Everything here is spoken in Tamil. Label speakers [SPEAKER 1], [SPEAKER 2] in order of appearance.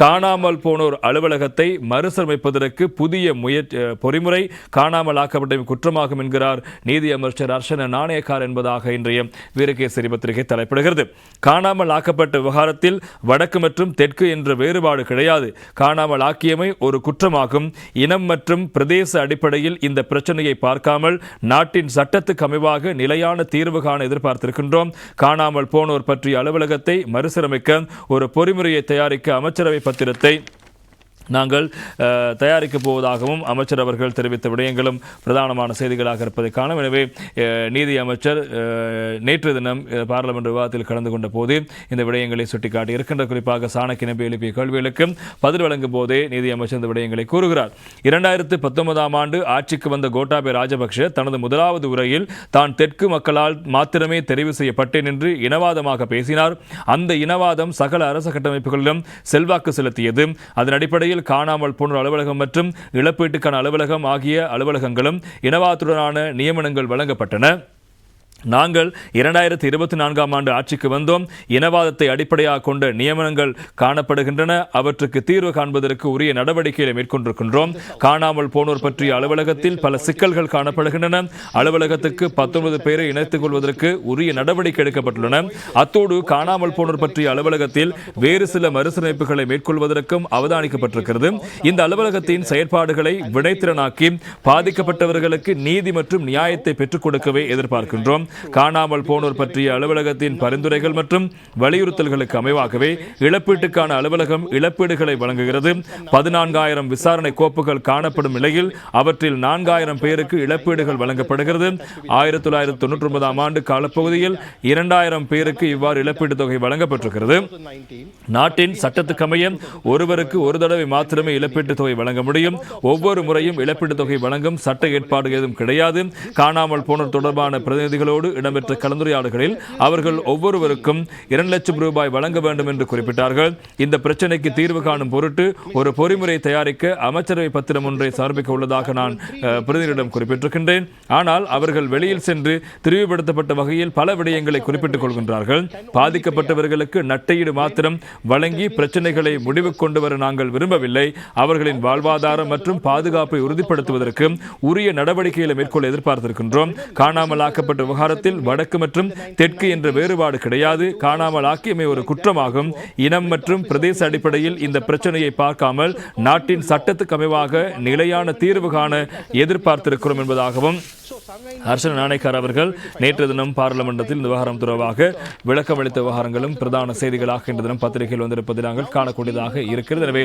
[SPEAKER 1] காணாமல் போனோர் அலுவலகத்தை மறுசமைப்பதற்கு புதிய முயற்சி பொறிமுறை காணாமல் ஆக்கப்பட்ட குற்றமாகும் என்கிறார் நீதி அமைச்சர் அர்ஷன நாணயக்கார் என்பதாக இன்றைய வீரகேசரி பத்திரிகை தலைப்பிடுகிறது. காணாமல் ஆக்கப்பட்ட விவகாரத்தில் வடக்கு மற்றும் தெற்கு என்ற வேறுபாடு கிடையாது. காணாமல் ஆக்கியமை ஒரு குற்றமாகும். இனம் மற்றும் பிரதேச அடிப்படையில் இந்த பிரச்சனையை பார்க்காமல் நாட்டின் சட்டத்துக்கு அமைவாக நிலையான தீர்வு காண எதிர்பார்த்திருக்கின்றோம். காணாமல் போனோர் பற்றிய அலுவலகத்தை மறுசீரமைக்க ஒரு பொறிமுறையை தயாரிக்க அமைச்சரவை Pateira tem. நாங்கள் தயாரிக்கப் போவதாகவும் அமைச்சர் அவர்கள் தெரிவித்த விடயங்களும் பிரதானமான செய்திகளாக இருப்பதை காணும். எனவே நீதி அமைச்சர் நேற்று தினம் பாராளுமன்ற விவாதத்தில் கலந்து கொண்ட போது இந்த விடயங்களை சுட்டிக்காட்டி இருக்கின்ற குறிப்பாக சாணக்கி நம்பி எழுப்பிய கேள்விகளுக்கு பதில் வழங்கும் போதே நீதி அமைச்சர் இந்த விடயங்களை கூறுகிறார். இரண்டாயிரத்து பத்தொன்பதாம் ஆண்டு ஆட்சிக்கு வந்த கோட்டாபே ராஜபக்ஷ தனது முதலாவது உரையில் தான் தெற்கு மக்களால் மாத்திரமே தெரிவு செய்யப்பட்டேன் என்று இனவாதமாக பேசினார். அந்த இனவாதம் சகல அரசு கட்டமைப்புகளிலும் செல்வாக்கு செலுத்தியது. அதன் அடிப்படையில் காணாமல் போன அலுவலகம் மற்றும் இழப்பீட்டுக்கான அலுவலகம் ஆகிய அலுவலகங்களும் இனவாதத்துடனான நியமனங்கள் வழங்கப்பட்டன. நாங்கள் இரண்டாயிரத்தி இருபத்தி நான்காம் ஆண்டு ஆட்சிக்கு வந்தோம். இனவாதத்தை அடிப்படையாக கொண்ட நியமனங்கள் காணப்படுகின்றன. அவற்றுக்கு தீர்வு காண்பதற்கு உரிய நடவடிக்கைகளை மேற்கொண்டிருக்கின்றோம். காணாமல் போனோர் பற்றிய அலுவலகத்தில் பல சிக்கல்கள் காணப்படுகின்றன. அலுவலகத்துக்கு பத்தொன்பது பேரை இணைத்துக் கொள்வதற்கு உரிய நடவடிக்கை எடுக்கப்பட்டுள்ளன. அத்தோடு காணாமல் போனோர் பற்றிய அலுவலகத்தில் வேறு சில மறுசீரமைப்புகளை மேற்கொள்வதற்கும் அவதானிக்கப்பட்டிருக்கிறது. இந்த அலுவலகத்தின் செயற்பாடுகளை வினைத்திறனாக்கி பாதிக்கப்பட்டவர்களுக்கு நீதி மற்றும் நியாயத்தை பெற்றுக் கொடுக்கவே எதிர்பார்க்கின்றோம். காணாமல் போனோர் பற்றிய அலுவலகத்தின் பரிந்துரைகள் மற்றும் வலியுறுத்தல்களுக்கு அமைவாகவே இழப்பீட்டுக்கான அலுவலகம் இழப்பீடுகளை வழங்குகிறது. பதினான்காயிரம் விசாரணை கோப்புகள் காணப்படும் நிலையில் அவற்றில் நான்காயிரம் பேருக்கு இழப்பீடுகள் வழங்கப்படுகிறது. ஆயிரத்தி தொள்ளாயிரத்தி தொண்ணூற்றி ஒன்பதாம் ஆண்டு காலப்பகுதியில் இரண்டாயிரம் பேருக்கு இவ்வாறு இழப்பீட்டுத் தொகை வழங்கப்பட்டிருக்கிறது. நாட்டின் சட்டத்துக்கமைய ஒருவருக்கு ஒரு தடவை மாத்திரமே இழப்பீட்டுத் தொகை வழங்க முடியும். ஒவ்வொரு முறையும் இழப்பீட்டுத் தொகை வழங்கும் சட்ட ஏற்பாடு ஏதும் கிடையாது. காணாமல் போனோர் தொடர்பான பிரதிநிதிகளோடு இடம்பெற்ற கலந்துரையாடல்களில் அவர்கள் ஒவ்வொருவருக்கும் இரண்டு லட்சம் ரூபாய் வழங்க வேண்டும் என்று குறிப்பிட்டார்கள். இந்த பிரச்சனைக்கு தீர்வு காணும் பொருட்டு ஒரு பொறிமுறை தயாரிக்க அமைச்சரவை பத்திரம் ஒன்றை சமர்ப்பிக்க உள்ளதாக நான் பிரதிநிதியிடம் குறிப்பிட்டிருக்கின்றேன். ஆனால் அவர்கள் வெளியில் சென்று திரிவுபடுத்தப்பட்ட வகையில் பல விடயங்களை குறிப்பிட்டுக் கொள்கின்றார்கள். பாதிக்கப்பட்டவர்களுக்கு நட்டையீடு மாத்திரம் வழங்கி பிரச்சனைகளை முடிவுக்கு கொண்டு வர நாங்கள் விரும்பவில்லை. அவர்களின் வாழ்வாதாரம் மற்றும் பாதுகாப்பை உறுதிப்படுத்துவதற்கு உரிய நடவடிக்கைகளை மேற்கொள்ள எதிர்பார்த்திருக்கின்றோம். காணாமல் ஆக்கப்பட்ட விவகாரத்தில் வடக்கு மற்றும் தெற்கு என்ற வேறுபாடு கிடையாது. காணாமல் ஆக்கியமை ஒரு குற்றமாகும். இனம் மற்றும் பிரதேச அடிப்படையில் இந்த பிரச்சனையை பார்க்காமல் நாட்டின் சட்டத்துக்கு அமைவாக நிலையான தீர்வு காண எதிர்பார்த்திருக்கிறோம் என்பதாகவும் ஹர்ஷன் நாணயக்கார் அவர்கள் நேற்று தினம் பாராளுமன்றத்தில் இந்த விவகாரம் தொடர்பாக விளக்கம் அளித்த விவகாரங்களும் பிரதான செய்திகளாக இன்று தினம் பத்திரிகையில் வந்திருப்பதை நாங்கள் காணக்கூடியதாக இருக்கிறது. எனவே